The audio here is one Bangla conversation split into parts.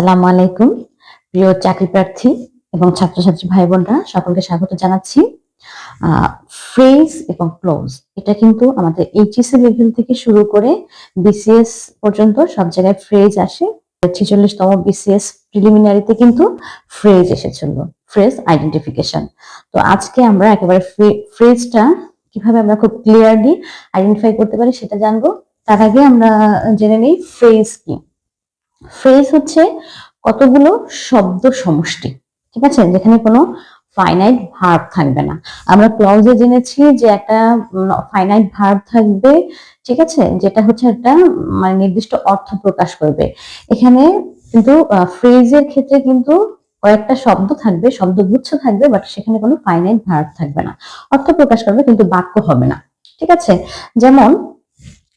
আসসালামু আলাইকুম। প্রিয় চাকরি প্রার্থী এবং ছাত্রছাত্রী ভাই বোনরা সকলকে স্বাগত জানাচ্ছি। ফ্রেজ এবং ক্লোজ এটা কিন্তু আমাদের এইচএসসি লেভেল থেকে শুরু করে বিসিএস পর্যন্ত সব জায়গায় ফ্রেজ আসে। ছেচল্লিশতম বিসিএস প্রিলিমিনারিতে কিন্তু ফ্রেজ এসেছিল ফ্রেজ আইডেন্টিফিকেশন তো আজকে আমরা একেবারে ফ্রেজটা কীভাবে আমরা খুব ক্লিয়ারলি আইডেন্টিফাই করতে পারি সেটা জানব। তার আগে আমরা জেনে নিই ফ্রেজ কি। ফ্রেজ হচ্ছে কতগুলো শব্দ সমষ্টি। ঠিক আছে? যেখানে কোনো ফাইনাইট ভার্ব থাকবে না। আমরা ক্লজে জেনেছি যে একটা ফাইনাইট ভার্ব থাকবে, ঠিক আছে? যেটা হচ্ছে একটা মানে নির্দিষ্ট অর্থ প্রকাশ করবে। এখানে কিন্তু ফ্রেজের ক্ষেত্রে কিন্তু কয়েকটা শব্দ থাকবে, শব্দগুচ্ছ থাকবে বাট সেখানে কোনো ফাইনাইট ভার্ব থাকবে না। অর্থ প্রকাশ করবে, কিন্তু বাক্য হবে না। ঠিক আছে? যেমন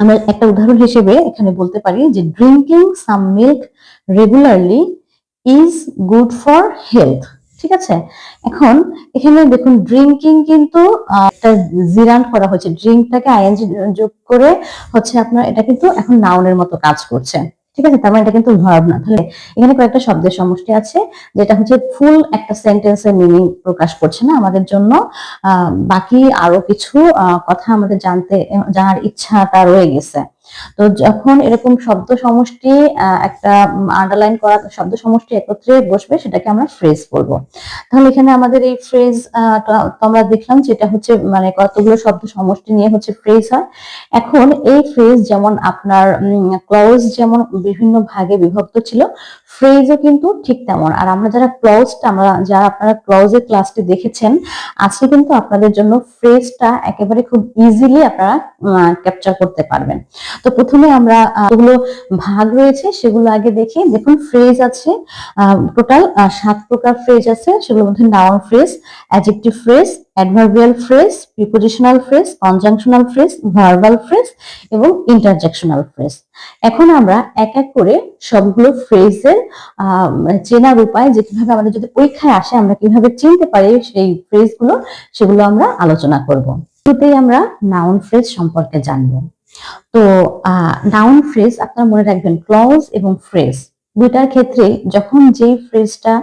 আমরা একটা উদাহরণ হিসেবে এখানে বলতে পারি যে drinking some milk regularly is good for health ঠিক আছে? এখন এখানে দেখুন ড্রিঙ্কিং কিন্তু একটা করা হয়েছে। ড্রিঙ্কটাকে আইএনজি যোগ করে হচ্ছে আপনার, এটা কিন্তু এখন নাউনের মতো কাজ করছে। ঠিক আছে? তার মানে এটা কিন্তু ভার্ব না। তাহলে এখানে কয়েকটা শব্দের সমষ্টি আছে, যেটা হচ্ছে ফুল একটা সেন্টেন্সের মিনিং প্রকাশ করছে না আমাদের জন্য। বাকি আরও কিছু কথা আমাদের জানতে, জানার ইচ্ছাটা রয়ে গেছে। তো যখন এরকম শব্দ সমষ্টি একটা আন্ডারলাইন করা শব্দ সমষ্টি একত্রে বসবে, সেটাকে আমরা ফ্রেজ বলব। তাহলে এখানে আমাদের এই ফ্রেজ আমরা দেখলাম যেটা হচ্ছে মানে কতগুলো শব্দ সমষ্টি নিয়ে হচ্ছে ফ্রেজ হয়। এখন এই ফ্রেজ যেমন আপনার ক্লজ যেমন বিভিন্ন ভাগে বিভক্ত ছিল ফ্রেজও কিন্তু ঠিক তেমন। আর আমরা যারা ক্লজটা আমরা যারা আপনারা ক্লজের ক্লাসটি দেখেছেন, আজকে কিন্তু আপনাদের জন্য ফ্রেজটা একেবারে খুব ইজিলি আপনারা ক্যাপচার করতে পারবেন। তো প্রথমে আমরা যেগুলো ভাগ রয়েছে, সেগুলো আগে দেখি দেখুন ফ্রেজ আছে টোটাল সাত প্রকার ফ্রেজ আছে, সেগুলোর মধ্যে noun phrase adjective phrase adverbial phrase prepositional phrase conjunctional phrase verbal phrase এবং ইন্টারজেকশনাল ফ্রেজ এখন আমরা এক এক করে সবগুলো ফ্রেজের চেনার উপায় যে কীভাবে আমাদের যদি পরীক্ষায় আসে, আমরা কীভাবে চিনতে পারি সেই ফ্রেজগুলো সেগুলো আমরা আলোচনা করব। শুরুতেই আমরা নাউন ফ্রেজ সম্পর্কে জানব। তো নাউন ফ্রেজ আপনারা মনে রাখবেন ক্লজ এবং ফ্রেজ দুইটার ক্ষেত্রে যখন যে ফ্রেজটা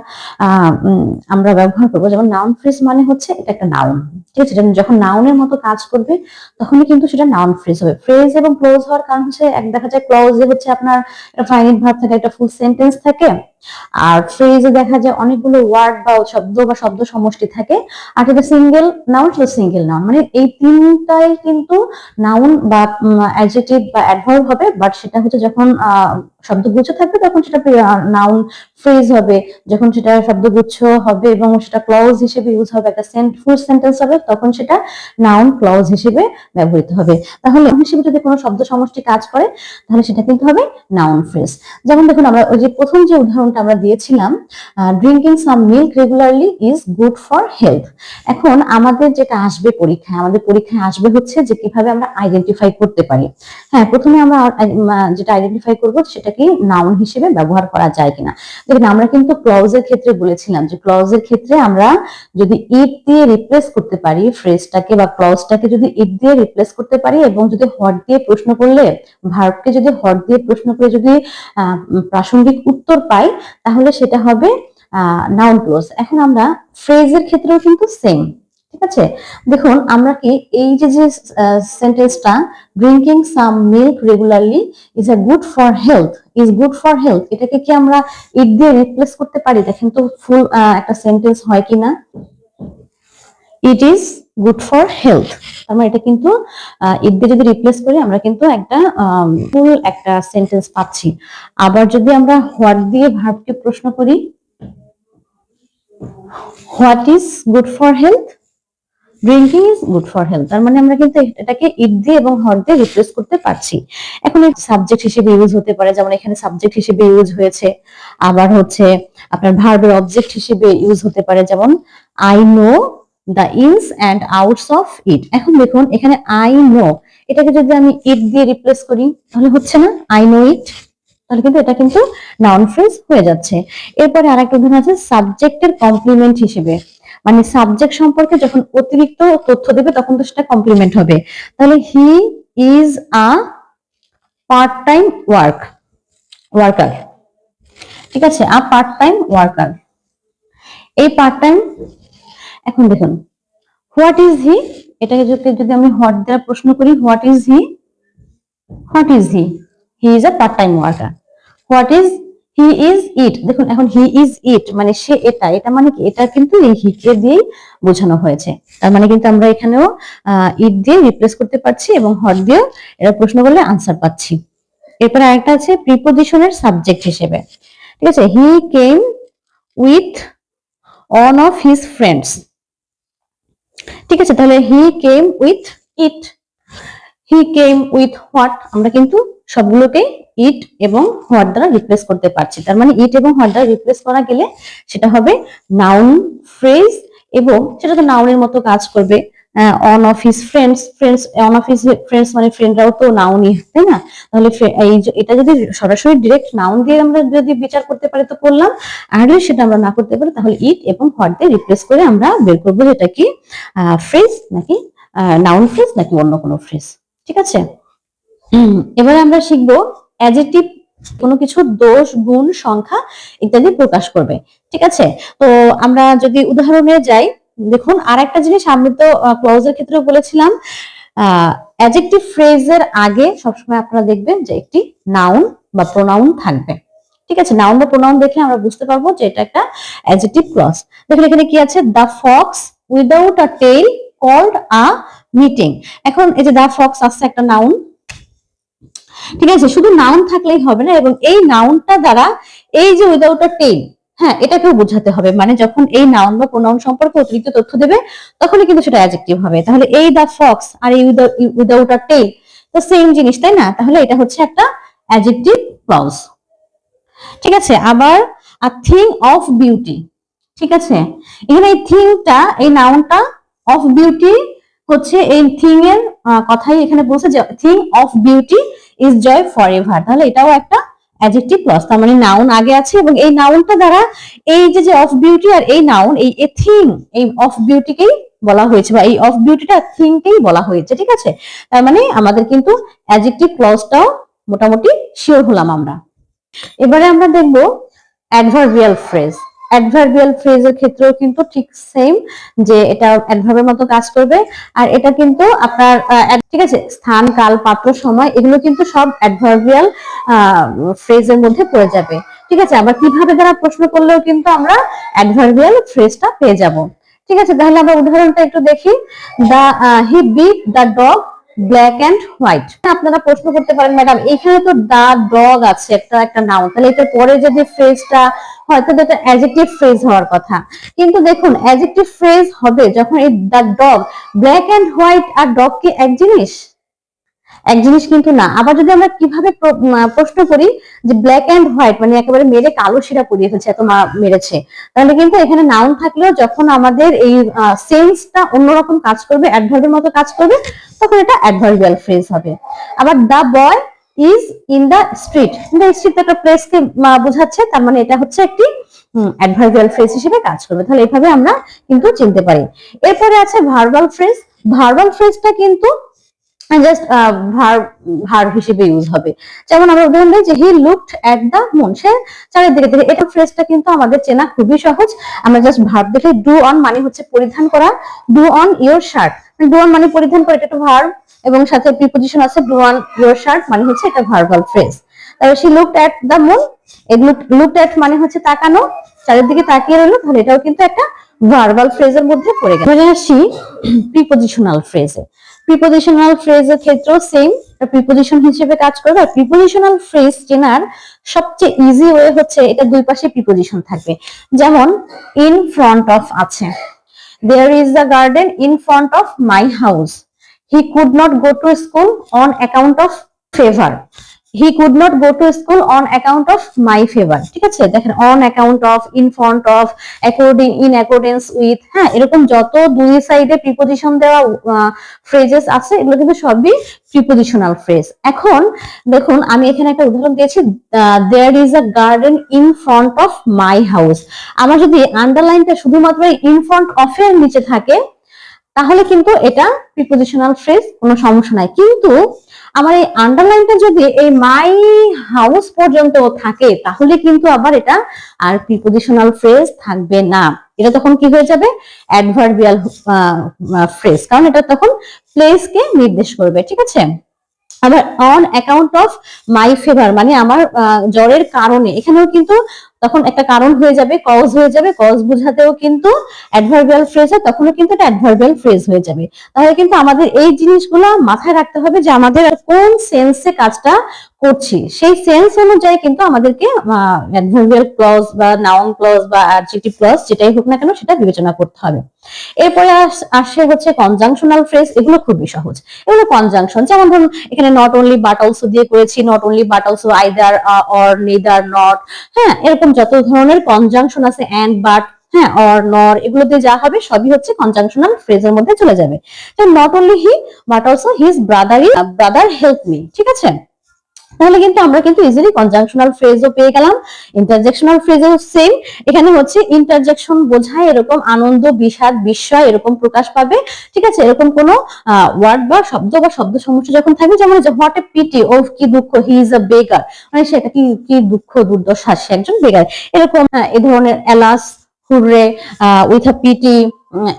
আমরা ব্যবহার করব, যেমন নাউন ফ্রেজ মানে হচ্ছে এটা একটা নাউন ঠিক আছে? যখন নাউনের মতো কাজ করবে, তখনই কিন্তু সেটা নাউন ফ্রেজ হবে। ফ্রেজ এবং ক্লোজ হওয়ার কারণ হচ্ছে এক দেখা যায় ক্লোজে হচ্ছে আপনার একটা ফাইনিট ভাব থাকে, একটা ফুল সেন্টেন্স থাকে আর ফ্রেজে দেখা যায় অনেকগুলো ওয়ার্ড বা শব্দ বা শব্দ সমষ্টি থাকে। আর এটা সিঙ্গেল নাউন সেটা সিঙ্গেল নাউন মানে এই তিনটাই কিন্তু নাউন বা অ্যাডজেক্টিভ বা অ্যাডভার্ব হবে বাট সেটা হচ্ছে যখন শব্দগুচ্ছ থাকবে, তখন সেটা নাউন ফ্রেজ হবে। যখন সেটা শব্দগুচ্ছ হবে এবং সেটা ক্লজ হিসেবে ইউজ হবে, একটা ফুল সেন্টেন্স হবে, তখন সেটা নাউন ক্লজ হিসেবে ব্যবহৃত হবে। তাহলে হিসেবে যদি কোনো শব্দ সমষ্টি কাজ করে, তাহলে সেটা কিন্তু হবে নাউন ফ্রেজ যেমন দেখুন, আমরা ওই যে প্রথম যে উদাহরণটা আমরা দিয়েছিলাম drinking some milk regularly is good for health এখন আমাদের যেটা আসবে পরীক্ষায়, আমাদের পরীক্ষায় আসবে হচ্ছে যে কীভাবে আমরা আইডেন্টিফাই করতে পারি। হ্যাঁ প্রথমে আমরা যেটা আইডেন্টিফাই করব সেটা কি নাউন হিসেবে ব্যবহার করা যায় কিনা। দেখেন, আমরা কিন্তু ক্লজের ক্ষেত্রে বলেছিলাম যে ক্লজের ক্ষেত্রে আমরা যদি ইট দিয়ে রিপ্লেস করতে পারি ফ্রেজটাকে বা ক্লজটাকে যদি ইট দিয়ে রিপ্লেস করতে পারি এবং যদি হট দিয়ে প্রশ্ন করলে ভার্বকে যদি হট দিয়ে প্রশ্ন করে যদি প্রাসঙ্গিক উত্তর পাই তাহলে সেটা হবে নাউন ক্লোজ এখন আমরা ফ্রেজের ক্ষেত্রেও কিন্তু সেম ঠিক আছে? দেখুন, আমরা কি এই যে যে সেন্টেন্সটা drinking some milk regularly is a good for health is good for health এটাকে কি আমরা ইট দিয়ে রিপ্লেস করতে পারি? দেখেন তো ফুল একটা সেন্টেন্স হয় কিনা। It is good for health আমরা এটা কিন্তু ইট দিয়ে যদি রিপ্লেস করি, আমরা কিন্তু একটা ফুল একটা সেন্টেন্স পাচ্ছি। আবার যদি আমরা হোয়াট দিয়ে ভার্বকে প্রশ্ন করি what is good for health drinking is good for health তার মানে আমরা কিন্তু এটাকে ইট দিয়ে এবং হট দিয়ে রিপ্লেস করতে পারছি। এখন সাবজেক্ট হিসেবে ইউজ হতে পারে, যেমন এখানে সাবজেক্ট হিসেবে ইউজ হয়েছে। আবার হচ্ছে আপনার ভার্বের অবজেক্ট হিসেবে ইউজ হতে পারে, যেমন I know the ins and outs of it এখন দেখুন, এখানে আই নো এটাকে যদি আমি ইট দিয়ে রিপ্লেস করি, তাহলে হচ্ছে না? আই নো ইট তাহলে কিন্তু এটা কিন্তু নাউন ফ্রেজ হয়ে যাচ্ছে। এরপরে আরেকটা উদাহরণ আছে সাবজেক্টের কমপ্লিমেন্ট হিসেবে। মানে সাবজেক্ট সম্পর্কে যখন অতিরিক্ত তথ্য দেবে, তখন তো সেটা কমপ্লিমেন্ট হবে। তাহলে he is a part time work worker ঠিক আছে আ পার্ট টাইম ওয়ার্কার এই পার্ট টাইম এখন দেখুন হোয়াট ইজ হি এটাকে যদি আমি হোয়াট দ্বারা প্রশ্ন করি what is he what is he he is a part time worker what is he is it দেখুন, এখন হি ইজ ইট মানে সে এটা এটা মানে কি? এটা কিন্তু এই হি কে দিয়েই বোঝানো হয়েছে। তার মানে কিন্তু আমরা এখানেও ইট দিয়ে রিপ্লেস করতে পারছি এবং হট দিয়েও এটা প্রশ্ন করলে আনসার পাচ্ছি। এরপরে আরেকটা আছে প্রিপোজিশনের সাবজেক্ট হিসেবে। ঠিক আছে? He came with one of his friends ঠিক আছে, তাহলে he came with it he came with what আমরা কিন্তু সবগুলোকে ইট এবং হোয়াট দ্বারা রিপ্লেস করতে পারছি। তার মানে ইট এবং হোয়াট দ্বারা রিপ্লেস করা গেলে সেটা হবে নাউন ফ্রেজ এবং সেটা তো নাউনের মতো কাজ করবে। One of his friends friends one of his friends মানে ফ্রেন্ডরাও তো নাউনই তাই না? তাহলে এই এটা যদি সরাসরি ডিরেক্ট নাউন দিয়ে আমরা যদি বিচার করতে পারি তো করলাম, আর সেটা আমরা না করতে পারি তাহলে ইট এবং হোয়াট দিয়ে রিপ্লেস করে আমরা বের করব যে এটা কি ফ্রেজ নাকি নাউন ফ্রেজ নাকি অন্য কোনো ফ্রেজ ঠিক আছে? এবারে আমরা শিখব অ্যাজেটিভ কোনো কিছু, দোষ, গুণ, সংখ্যা ইত্যাদি প্রকাশ করবে, ঠিক আছে? তো আমরা যদি উদাহরণে যাই দেখুন আর একটা জিনিস আমি তো ক্লজের ক্ষেত্রে বলেছিলাম অ্যাজেক্টিভ ফ্রেজের আগে সবসময় আপনারা দেখবেন যে একটি নাউন বা প্রোনাউন থাকবে। ঠিক আছে নাউন বা প্রোনাউন দেখে আমরা বুঝতে পারব যে এটা একটা অ্যাজেক্টিভ ক্লজ দেখুন, এখানে কি আছে? The fox without a tail called a meeting এখন এই যে দ্য ফক্স আসছে একটা নাউন ঠিক আছে, শুধু নাউন থাকলেই হবে না, এবং এই নাউনটা দ্বারা এই যে উইদাউট আ টেল হ্যাঁ এটাকেও বোঝাতে হবে। মানে যখন এই নাউন বা প্রোনাউন সম্পর্কে অতিরিক্ত তথ্য দেবে, তখনই কিন্তু সেটা অ্যাডজেক্টিভ হবে। তাহলে এই দা ফক্স আর এই উইদাউট আ টেল তো সেম জিনিস, তাই না? তাহলে এটা হচ্ছে একটা অ্যাডজেক্টিভ ক্লজ ঠিক আছে, আবার আ থিং অফ বিউটি ঠিক আছে? এখানে এই থিংটা এই নাউনটা অফ বিউটি হচ্ছে এই থিং এর কথাই এখানে বলছে যে thing of beauty is joy for ever তাহলে এটাও একটা অ্যাডজেক্টিভ ক্লজ তার মানে নাউন আগে আছে এবং এই নাউনটা দ্বারা এই যে যে অফ বিউটি আর এই নাউন এই এ থিং এই অফ বিউটিকেই বলা হয়েছে বা এই অফ বিউটিটা থিংকেই বলা হয়েছে, ঠিক আছে? তার মানে আমাদের কিন্তু অ্যাডজেক্টিভ ক্লজটাও মোটামুটি শিওর হলাম আমরা। এবারে আমরা দেখব অ্যাডভার্বিয়াল ফ্রেজ অ্যাডভার্বিয়াল ফ্রেজের ক্ষেত্রেও কিন্তু ঠিক সেম যে এটা অ্যাডভার্বের মতো কাজ করবে। আর এটা কিন্তু আপনার ঠিক আছে, স্থান, কাল, পাত্র, সময়, এগুলো কিন্তু সব অ্যাডভার্বিয়াল ফ্রেজের মধ্যে পড়ে যাবে। ঠিক আছে, আবার কীভাবে দ্বারা প্রশ্ন করলেও কিন্তু আমরা অ্যাডভার্বিয়াল ফ্রেজটা পেয়ে যাব। ঠিক আছে, তাহলে আমরা উদাহরণটা একটু দেখি। The he beat the dog black and white আপনারা প্রশ্ন করতে পারেন, ম্যাডাম, এখানে তো দা, ডগ আছে, একটা একটা নাউন তাহলে এটার পরে যদি ফ্রেজটা হয়তো এটা অ্যাডজেক্টিভ ফ্রেজ হওয়ার কথা। কিন্তু দেখুন অ্যাডজেক্টিভ ফ্রেজ হবে যখন এই the, dog black and white R dog কি এক জিনিস? এক জিনিস কিন্তু না। আবার যদি আমরা কীভাবে প্রশ্ন করি যে ব্ল্যাক অ্যান্ড হোয়াইট মানে একেবারে মেরে কালো শিরা পরিয়ে ফেলছে, এত মা- মেরেছে, তাহলে কিন্তু এখানে নাউন থাকলেও যখন আমাদের এই সেন্সটা অন্যরকম কাজ করবে অ্যাডভার্বের মতো কাজ করবে, তখন এটা অ্যাডভার্বিয়াল ফ্রেজ হবে। আবার the boy is in the street the street একটা প্লেসকে বোঝাচ্ছে, তার মানে এটা হচ্ছে একটি অ্যাডভার্বিয়াল ফ্রেজ হিসেবে কাজ করবে। তাহলে এভাবে আমরা কিন্তু চিনতে পারি। এরপরে আছে ভার্বাল ফ্রেজ ভার্বাল ফ্রেজটা কিন্তু জাস্ট ভার ভার হিসেবে ইউজ হবে। যেমন আমরা উদাহরণ দিই যে he looked at the moon. সে চারিদিকে দেখে, এটা ফ্রেজটা কিন্তু আমাদের চেনা খুবই সহজ। আমরা জাস্ট ভার্ব দেখে ডু অন মানে হচ্ছে পরিধান করা। Do on your shirt do on মানে পরিধান করা, এটা একটা ভার্ব এবং সাথে প্রিপোজিশন আছে ডু অন ইওর শার্ট মানে হচ্ছে এটা ভার্বাল ফ্রেজ তাহলে সে looked at the moon looked at মানে হচ্ছে তাকানো। চারিদিকে তাকিয়ে রইল, তাহলে এটাও কিন্তু একটা ভার্বাল ফ্রেজের মধ্যে পড়ে গেল। আসি প্রিপোজিশনাল ফ্রেজে প্রিপোজিশনাল ফ্রেজের ক্ষেত্রেও সেম প্রিপোজিশন হিসেবে কাজ করবে। আর প্রিপোজিশনাল ফ্রেজ চেনার সবচেয়ে ইজি ওয়ে হচ্ছে এটা দুই পাশে প্রিপোজিশন থাকবে। যেমন ইন ফ্রন্ট অফ আছে। There is the garden in front of my house he could not go to school on account of fever he could not go to school on account of my fever ঠিক আছে? দেখেন on account of in front of according in accordance with হ্যাঁ এরকম যত দুই সাইডে প্রিপোজিশন দেওয়া ফ্রেজেস আছে, এগুলো কিন্তু সবই প্রিপোজিশনাল ফ্রেজ এখন দেখুন, আমি এখানে একটা উদাহরণ দিয়েছি there is a garden in front of my house আমার যদি আন্ডারলাইনটা শুধুমাত্র ইন ফ্রন্ট অফ এর নিচে থাকে তাহলে কিন্তু এটা প্রিপোজিশনাল ফ্রেজ কোনো সমস্যা নাই। কিন্তু আমার এই আন্ডারলাইনটা যদি এই মাই হাউস পর্যন্ত থাকে, তাহলে কিন্তু আবার এটা আর প্রিপোজিশনাল ফ্রেজ থাকবে না। এটা তখন কি হয়ে যাবে? অ্যাডভার্বিয়াল ফ্রেজ কারণ এটা তখন প্লেসকে নির্দেশ করবে, ঠিক আছে? আবার on account of my favour মানে আমার জ্বরের কারণে। এখানেও কিন্তু তখন একটা কারণ হয়ে যাবে কজ হয়ে যাবে। কজ বোঝাতেও কিন্তু অ্যাডভার্বিয়াল ফ্রেজ হয়, তখনও কিন্তু এটা অ্যাডভার্বিয়াল ফ্রেজ হয়ে যাবে। তাহলে কিন্তু আমাদের এই জিনিসগুলো মাথায় রাখতে হবে যে আমাদের কোন সেন্সে কাজটা করছি, সেই সেন্স অনুযায়ী কিন্তু আমাদেরকে অ্যাডভার্বিয়াল ক্লজ বা নাউন ক্লজ বা অ্যাডজেক্টিভ ক্লজ যেটাই হোক না কেন সেটা বিবেচনা করতে হবে। এরপরে আসে হচ্ছে কনজাংশনাল ফ্রেজ এগুলো খুবই সহজ। এগুলো কনজাংশন যেমন ধরুন এখানে নট অনলি বাট অলসো দিয়ে করেছি not only but also either or neither nor হ্যাঁ এরকম যত ধরনের কনজাংশন আছে অ্যান্ড বাট হ্যাঁ অর নর এগুলো দিয়ে যা হবে সবই হচ্ছে কনজাংশনাল ফ্রেজের মধ্যে চলে যাবে। তো not only he but also his brother brother help me ঠিক আছে? তাহলে কিন্তু আমরা কিন্তু ইজিলি কনজাংশনাল ফ্রেজও পেয়ে গেলাম ইন্টারজেকশনাল ফ্রেজও সেম এখানে হচ্ছে ইন্টারজেকশন বোঝায় এরকম আনন্দ, বিষাদ, বিস্ময় এরকম প্রকাশ পাবে। ঠিক আছে? এরকম কোন ওয়ার্ড বা শব্দ বা শব্দ সমস্যা যখন থাকবে, যেমন হোয়াট এ পিটি ও কি দুঃখ হি ইজ আ বেগার মানে সেটা কি কি দুঃখ, দুর্দশা, সে একজন বেগার এরকম এ ধরনের alas hurray with a pity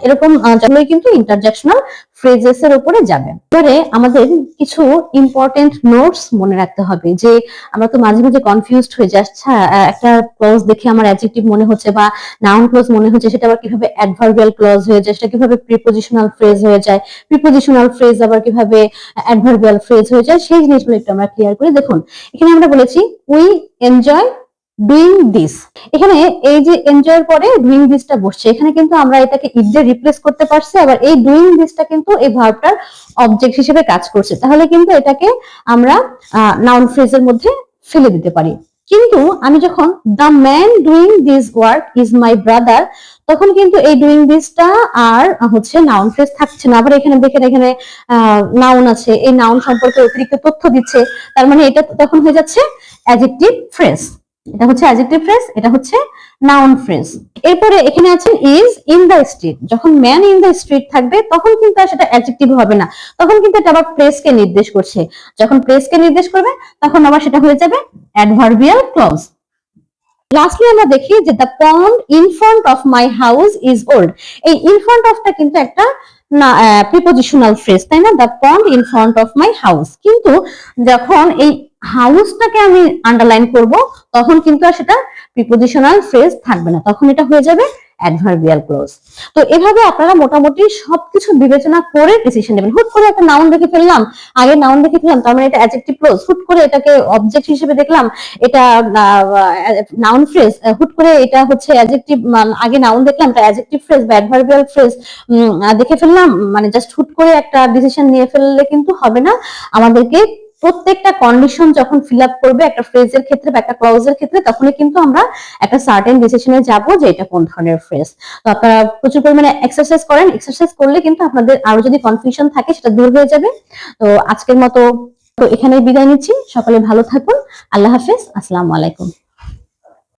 এরকম যেগুলোই কিন্তু ইন্টারজেকশনাল ফ্রেজেস এর উপরে যাবে। এবারে আমাদের কিছু ইম্পর্টেন্ট নোটস মনে রাখতে হবে যে আমরা তো মাঝে মাঝে কনফিউজড হয়ে যাই আচ্ছা একটা ক্লজ দেখে আমার অ্যাডজেক্টিভ মনে হচ্ছে বা নাউন ক্লজ মনে হচ্ছে, সেটা আবার কীভাবে অ্যাডভার্বিয়াল ক্লজ হয়ে যায়, সেটা কীভাবে প্রিপোজিশনাল ফ্রেজ হয়ে যায় প্রিপোজিশনাল ফ্রেজ আবার কীভাবে অ্যাডভার্বিয়াল ফ্রেজ হয়ে যায়, সেই জিনিসগুলো একটু আমরা ক্লিয়ার করি দেখুন। এখানে আমরা বলেছি উই এনজয় ডুইং দিস এখানে এই যে এনজয়ের পরে ডুইং দিসটা বসছে। এখানে কিন্তু আমরা এটাকে ইট রিপ্লেস করতে পারছি। আবার এই ডুইং দিসটা কিন্তু এই ভার্বটার অবজেক্ট হিসেবে কাজ করছে। তাহলে কিন্তু এটাকে আমরা নাউন ফ্রেজের মধ্যে ফেলে দিতে পারি। কিন্তু আমি যখন the man doing this work is my brother তখন কিন্তু এই ডুইং দিসটা আর হচ্ছে নাউন ফ্রেজ থাকছে না। আবার এখানে দেখেন, এখানে নাউন আছে। এই নাউন সম্পর্কে অতিরিক্ত তথ্য দিচ্ছে। তার মানে এটা তখন হয়ে যাচ্ছে অ্যাজেক্টিভ ফ্রেজ এটা হচ্ছে অ্যাজেক্টিভ ফ্রেজ এটা হচ্ছে নাউন ফ্রেজ এরপরে এখানে আছে ইজ ইন দ্য স্ট্রিট যখন ম্যান ইন দ্য স্ট্রিট থাকবে, তখন কিন্তু আর সেটা অ্যাডজেক্টিভ হবে না। তখন কিন্তু এটা আবার প্লেসকে নির্দেশ করছে। যখন প্লেসকে নির্দেশ করবে, তখন আবার সেটা হয়ে যাবে অ্যাডভার্বিয়াল ক্লজ লাস্টলি আমরা দেখি যে the pond in front of my house is old এই ইন ফ্রন্ট অফটা কিন্তু একটা না প্রিপোজিশনাল ফ্রেজ তাই না? The pond in front of my house কিন্তু যখন এই হাউসটাকে আমি আন্ডারলাইন করব, তখন কিন্তু আর সেটা প্রিপোজিশনাল ফ্রেজ থাকবে না। তখন এটা হয়ে যাবে অ্যাডভার্বিয়াল ক্লোজ তো এভাবে আপনারা মোটামুটি সবকিছু বিবেচনা করে ডিসিশন নেবেন। হুট করে একটা নাউন দেখে ফেললাম, আগে নাউন দেখে ফেললাম, তার মানে এটা অ্যাডজেক্টিভ ক্লোজ হুট করে এটাকে অবজেক্ট হিসেবে দেখলাম, এটা নাউন ফ্রেজ হুট করে এটা হচ্ছে অ্যাডজেক্টিভ আগে নাউন দেখলাম, এটা অ্যাডজেক্টিভ ফ্রেজ বা অ্যাডভার্বিয়াল ফ্রেজ দেখে ফেললাম মানে জাস্ট হুট করে একটা ডিসিশন নিয়ে ফেললে কিন্তু হবে না। আমাদেরকে প্রত্যেকটা কন্ডিশন যখন ফিল আপ করবে, একটা ফ্রেজের ক্ষেত্রে বা একটা ক্লাউজের ক্ষেত্রে, তখনই কিন্তু আমরা একটা সার্টেন ডিসিশনে যাব যে এটা কোন ধরনের ফ্রেজ তো আপনারা প্রচুর পরিমাণে এক্সারসাইজ করেন। এক্সারসাইজ করলে কিন্তু আপনাদের আরও যদি কনফিউশন থাকে, সেটা দূর হয়ে যাবে। তো আজকের মতো তো এখানেই বিদায় নিচ্ছি। সকলে ভালো থাকুন। আল্লাহ হাফেজ। আসসালামু আলাইকুম।